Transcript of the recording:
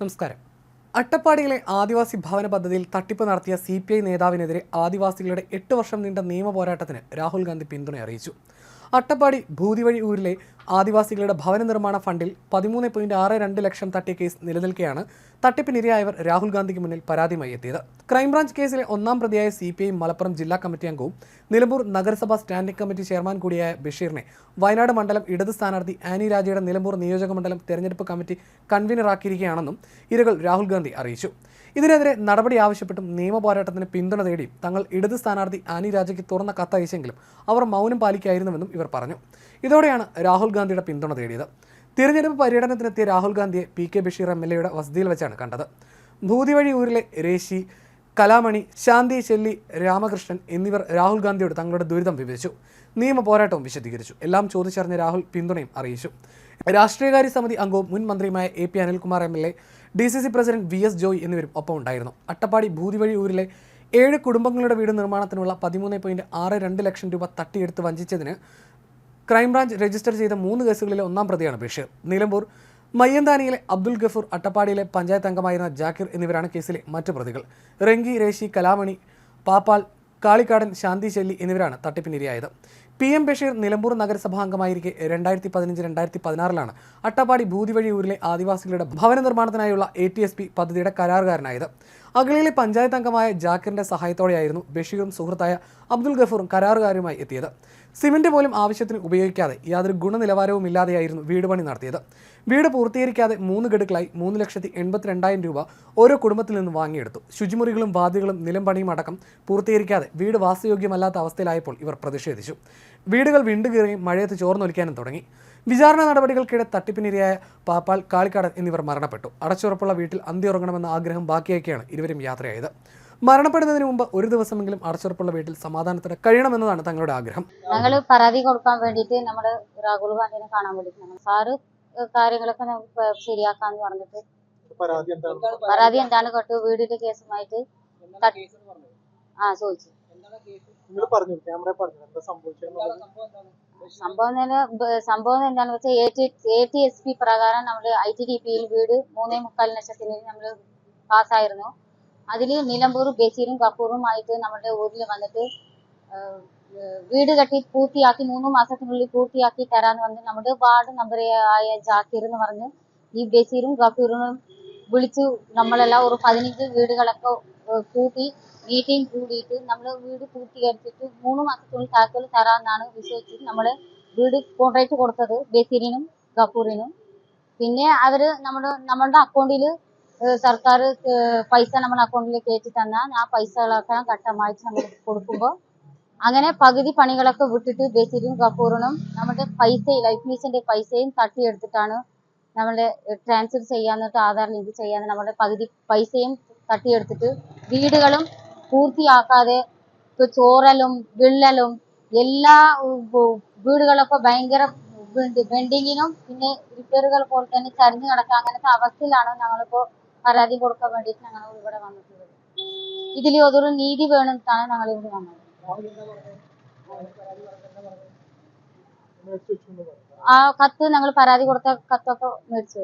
നമസ്കാരം. അട്ടപ്പാടിയിലെ ആദിവാസി ഭവന പദ്ധതിയിൽ തട്ടിപ്പ് നടത്തിയ സി പി ഐ നേതാവിനെതിരെ ആദിവാസികളുടെ എട്ട് വർഷം നീണ്ട നിയമ പോരാട്ടത്തിന് രാഹുൽ ഗാന്ധി പിന്തുണ അറിയിച്ചു. അട്ടപ്പാടി ഭൂതിവഴി ഊരിലെ ആദിവാസികളുടെ ഭവന നിർമ്മാണ ഫണ്ടിൽ പതിമൂന്ന് പോയിന്റ് ആറ് രണ്ട് ലക്ഷം തട്ടിയ കേസ് നിലനിൽക്കെയാണ് തട്ടിപ്പിനിരയായവർ രാഹുൽ ഗാന്ധിക്ക് മുന്നിൽ പരാതിയുമായി എത്തിയത്. ക്രൈംബ്രാഞ്ച് കേസിലെ ഒന്നാം പ്രതിയായ സി പി ഐ മലപ്പുറം ജില്ലാ കമ്മിറ്റി അംഗവും നിലമ്പൂർ നഗരസഭാ സ്റ്റാൻഡിംഗ് കമ്മിറ്റി ചെയർമാൻ കൂടിയായ ബഷീറിനെ വയനാട് മണ്ഡലം ഇടത് സ്ഥാനാർത്ഥി ആനി രാജയുടെ നിലമ്പൂർ നിയോജക മണ്ഡലം തെരഞ്ഞെടുപ്പ് കമ്മിറ്റി കൺവീനറാക്കിയിരിക്കുകയാണെന്നും ഇരകൾ രാഹുൽ ഗാന്ധി അറിയിച്ചു. ഇതിനെതിരെ നടപടി ആവശ്യപ്പെട്ടും നിയമപോരാട്ടത്തിന് പിന്തുണ തേടിയും തങ്ങൾ ഇടത് സ്ഥാനാർത്ഥി ആനി രാജയ്ക്ക് തുറന്ന കത്തയച്ചെങ്കിലും അവർ മൗനം പാലിക്കായിരുന്നുവെന്നും ഇവർ പറഞ്ഞു. ഇതോടെയാണ് രാഹുൽ ഗാന്ധിയുടെ പിന്തുണ തേടിയത്. തിരഞ്ഞെടുപ്പ് പര്യടനത്തിനെത്തിയ രാഹുൽ ഗാന്ധിയെ P K Basheer M L എയുടെ വസതിയിൽ വെച്ചാണ് കണ്ടത്. ഭൂതിവഴി ഊരിലെ രേശി കലാമണി ശാന്തി ചെല്ലി രാമകൃഷ്ണൻ എന്നിവർ രാഹുൽ ഗാന്ധിയോട് തങ്ങളുടെ ദുരിതം വിവരിച്ചു. നിയമ പോരാട്ടവും വിശദീകരിച്ചു. എല്ലാം ചോദിച്ചറിഞ്ഞ രാഹുൽ പിന്തുണയും അറിയിച്ചു. രാഷ്ട്രീയകാര്യ സമിതി അംഗവും മുൻ മന്ത്രിയുമായ A P Anilkumar M L A D C C president V S Joy എന്നിവരും ഒപ്പം ഉണ്ടായിരുന്നു. അട്ടപ്പാടി ഭൂതിവഴി ഊരിലെ ഏഴ് കുടുംബങ്ങളുടെ വീട് നിർമ്മാണത്തിനുള്ള പതിമൂന്ന് പോയിന്റ് ആറ് രണ്ട് ലക്ഷം രൂപ തട്ടിയെടുത്ത് വഞ്ചിച്ചതിന് ക്രൈംബ്രാഞ്ച് രജിസ്റ്റർ ചെയ്ത മൂന്ന് കേസുകളിലെ ഒന്നാം പ്രതിയാണ് ബഷീർ. നിലമ്പൂർ മയ്യന്താനിയിലെ അബ്ദുൽ ഗഫൂർ അട്ടപ്പാടിയിലെ പഞ്ചായത്ത് അംഗമായിരുന്ന ജാക്കിർ എന്നിവരാണ് കേസിലെ മറ്റു പ്രതികൾ. റെങ്കി രേഷി കലാമണി പാപ്പാൽ കാളിക്കാടൻ ശാന്തി ചെല്ലി എന്നിവരാണ് തട്ടിപ്പിനിരയായത്. പി എം ബഷീർ നിലമ്പൂർ നഗരസഭാ അംഗമായിരിക്കെ രണ്ടായിരത്തി പതിനഞ്ച് രണ്ടായിരത്തി പതിനാറിലാണ് അട്ടപ്പാടി ഭൂതിവഴി ഊരിലെ ആദിവാസികളുടെ ഭവന നിർമ്മാണത്തിനായുള്ള എ ടി എസ് പി പദ്ധതിയുടെ കരാറുകാരനായത്. അഗളിയിലെ പഞ്ചായത്ത് അംഗമായ ജാക്കിറിന്റെ സഹായത്തോടെയായിരുന്നു ബഷീറും സുഹൃത്തായ അബ്ദുൽ ഗഫൂറും കരാറുകാരുമായി എത്തിയത്. സിമന്റ് പോലും ആവശ്യത്തിന് ഉപയോഗിക്കാതെ യാതൊരു ഗുണനിലവാരവും ഇല്ലാതെയായിരുന്നു വീട് പണി നടത്തിയത്. വീട് പൂർത്തീകരിക്കാതെ മൂന്ന് ഗഡുക്കളായി മൂന്ന് ലക്ഷത്തി എൺപത്തിരണ്ടായിരം രൂപ ഓരോ കുടുംബത്തിൽ നിന്നും വാങ്ങിയെടുത്തു. ശുചിമുറികളും വാതിലുകളും നിലം പണിയും അടക്കം പൂർത്തീകരിക്കാതെ വീട് വാസയോഗ്യമല്ലാത്ത അവസ്ഥയിലായപ്പോൾ ഇവർ പ്രതിഷേധിച്ചു. വീടുകൾ വിണ്ടുകീറുകയും മഴയത്ത് ചോർന്നൊലിക്കാനും തുടങ്ങി. വിചാരണ നടപടികൾക്കിടെ തട്ടിപ്പിനിരയായ പാപ്പാൽ കാളിക്കാടൻ എന്നിവർ മരണപ്പെട്ടു. അടച്ചുറപ്പുള്ള വീട്ടിൽ അന്തിയുറങ്ങണമെന്ന ആഗ്രഹം ബാക്കിയാക്കിയാണ് ഇരുവരും യാത്രയായത്. മരണപ്പെടുന്നതിന് മുമ്പ് ഒരു ദിവസമെങ്കിലും അടച്ചുറപ്പുള്ള വീട്ടിൽ സമാധാനത്തോടെ കഴിയണമെന്നതാണ് തങ്ങളുടെ ആഗ്രഹം. ഞങ്ങൾ പരാതി കൊടുക്കാൻ വേണ്ടിയിട്ട് നമ്മുടെ രാഹുൽ ഗാന്ധിനെ കാണാൻ വേണ്ടിയിട്ട് സാറ് കാര്യങ്ങളൊക്കെ നമുക്ക് ശരിയാക്കാന്ന് പറഞ്ഞിട്ട്. പരാതി എന്താണ്? പരാതി എന്താണ് കേട്ടു? വീടിന്റെ കേസുമായിട്ട് ആ ചോദിച്ചു. നിങ്ങൾ പറഞ്ഞു ക്യാമറ പറഞ്ഞു. എന്താ സംഭവിച്ചത് സംഭവം തന്നെ സംഭവം എന്താണെന്ന് വെച്ചാൽ എ ടി എസ് പി പ്രകാരം നമ്മുടെ ഐ ടി ഡി പിയിൽ വീട് മൂന്നേ മുക്കാൽ ലക്ഷത്തിന് നമ്മൾ പാസ്സായിരുന്നു. അതിൽ നിലമ്പൂർ ബഷീറും കപൂറുമായിട്ട് നമ്മുടെ ഊരിൽ വന്നിട്ട് വീട് കെട്ടി പൂർത്തിയാക്കി മൂന്ന് മാസത്തിനുള്ളിൽ പൂർത്തിയാക്കി തരാന്ന് പറഞ്ഞ് നമ്മുടെ വാർഡ് നമ്പർ ആയ ജാക്കിർ എന്ന് പറഞ്ഞ് ഈ ബഷീറും ഗഫീറിനും വിളിച്ചു. നമ്മളെല്ലാം ഒരു പതിനഞ്ച് വീടുകളൊക്കെ കൂട്ടി മീറ്റിംഗ് കൂടിയിട്ട് നമ്മൾ വീട് പൂർത്തീകരിച്ചിട്ട് മൂന്ന് മാസത്തിനുള്ളിൽ താക്കോൽ തരാമെന്നാണ് വിശ്വസിച്ച് നമ്മൾ വീട് കോൺട്രാക്ട് കൊടുത്തത് ബഷീറിനും ഗഫൂറിനും. പിന്നെ അവർ നമ്മുടെ നമ്മളുടെ അക്കൗണ്ടിൽ സർക്കാർ പൈസ നമ്മുടെ അക്കൗണ്ടിൽ കയറ്റി തന്നാൽ ആ പൈസകളൊക്കെ ഘട്ടമായിട്ട് നമ്മൾ കൊടുക്കുമ്പോൾ അങ്ങനെ പകുതി പണികളൊക്കെ വിട്ടിട്ട് ബഷീറും ഗഫൂറിനും നമ്മുടെ പൈസ ലൈഫ് മിഷന്റെ പൈസയും തട്ടിയെടുത്തിട്ടാണ് നമ്മളെ ട്രാൻസ്ഫർ ചെയ്യാന്നിട്ട് ആധാർ ലിങ്ക് ചെയ്യാൻ നമ്മുടെ പകുതി പൈസയും തട്ടിയെടുത്തിട്ട് വീടുകളും പൂർത്തിയാക്കാതെ ചോറലും വിള്ളലും എല്ലാ വീടുകളൊക്കെ ഭയങ്കര ബെൻഡിങ്ങിനും പിന്നെ റിപ്പയറുകൾ പോലെ തന്നെ ചരിഞ്ഞു കിടക്കുക അങ്ങനത്തെ അവസ്ഥയിലാണ് ഞങ്ങളിപ്പോ പരാതി കൊടുക്കാൻ വേണ്ടിയിട്ട് ഞങ്ങൾ ഇവിടെ വന്നിട്ടുള്ളത്. ഇതിൽ ഒരു നീതി വേണമെന്നാണ് ഞങ്ങൾ ഇവിടെ വന്നത്. ആ കത്ത് ഞങ്ങൾ പരാതി കൊടുത്ത കത്തൊക്കെ മേടിച്ചു